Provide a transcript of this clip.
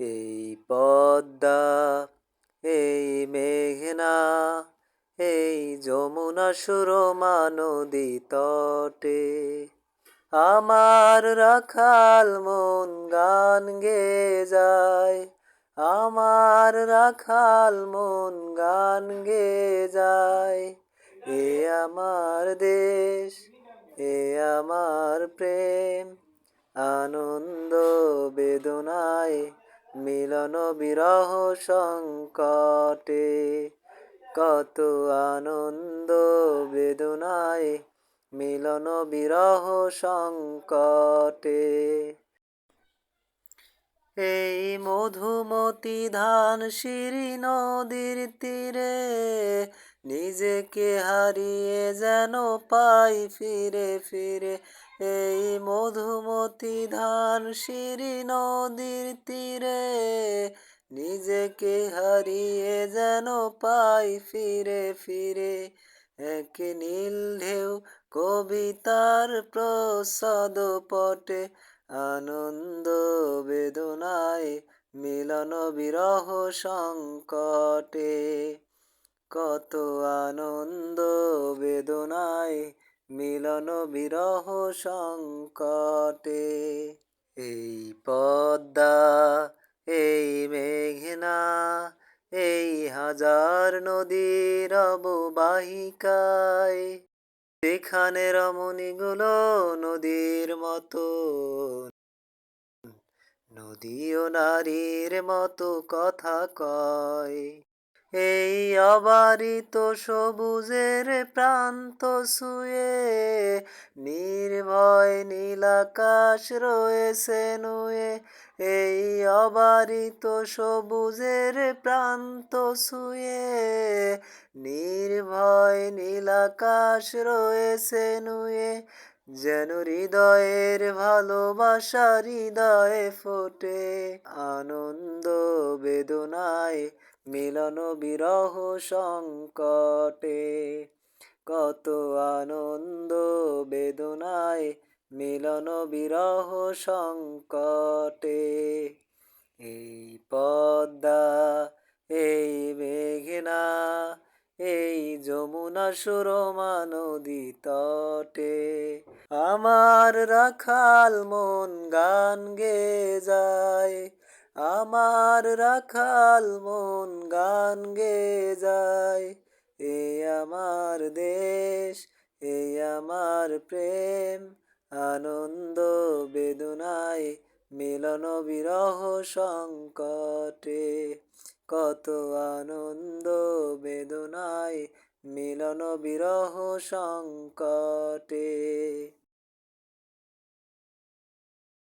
এই পদ্মা, এই মেঘনা, এই যমুনা সুরমা নদী তটে। আমার রাখাল মন গান গে যায়, আমার রাখাল মন গান গে যায়। এ আমার দেশ, এ আমার প্রেম, আনন্দ বেদনায় মিলন বিরহ সংকটে, কত আনন্দ বেদনায়, মিলন বিরহ সংকটে। এই মধুমতি ধান শিরি নদীর তীরে নিজেকে হারিয়ে যেন পাই ফিরে ফিরে। এই মধুমতি ধান শিরি নদীর তীরে নিজেকে হারিয়ে যেন পাই ফিরে ফিরে। এক নীল ঢেউ কবিতার প্রসাদ পটে, আনন্দ বেদনায় মিলন বিরহ সংকটে। কত আনন্দ, বেদনায় মিলন বিরহ সংকটে। এই পদ্মা, এই মেঘনা, এই হাজার নদীর অববাহিকায় সেখানে রমণীগুলো নদীর মতো নদীও নারীর মতো কথা কয়। এই অবারিত সবুজের প্রান্ত শুয়ে নির্ভয় নীলাকাশ রয়েছে নুয়ে। এই অবারিত সবুজের প্রান্ত শুয়ে নির্ভয় নীলাকাশ রয়েছে নুয়ে। যেন হৃদয়ের ভালোবাসা হৃদয়ে ফোটে আনন্দ বেদনায় মিলন বিরহ সংকটে, কত আনন্দ বেদনায় মিলন বিরহ সংকটে। এই পদ্মা, এই মেঘনা, এই যমুনা সুরমা নদী তটে, আমার রাখাল মন গান গে যায় আমার রাখাল মন গান গে যায়। এ আমার দেশ, এ আমার প্রেম, আনন্দ বেদনায় মিলন বিরহ সংকটে। কত আনন্দ বেদনায় মিলন বিরহ সংকটে।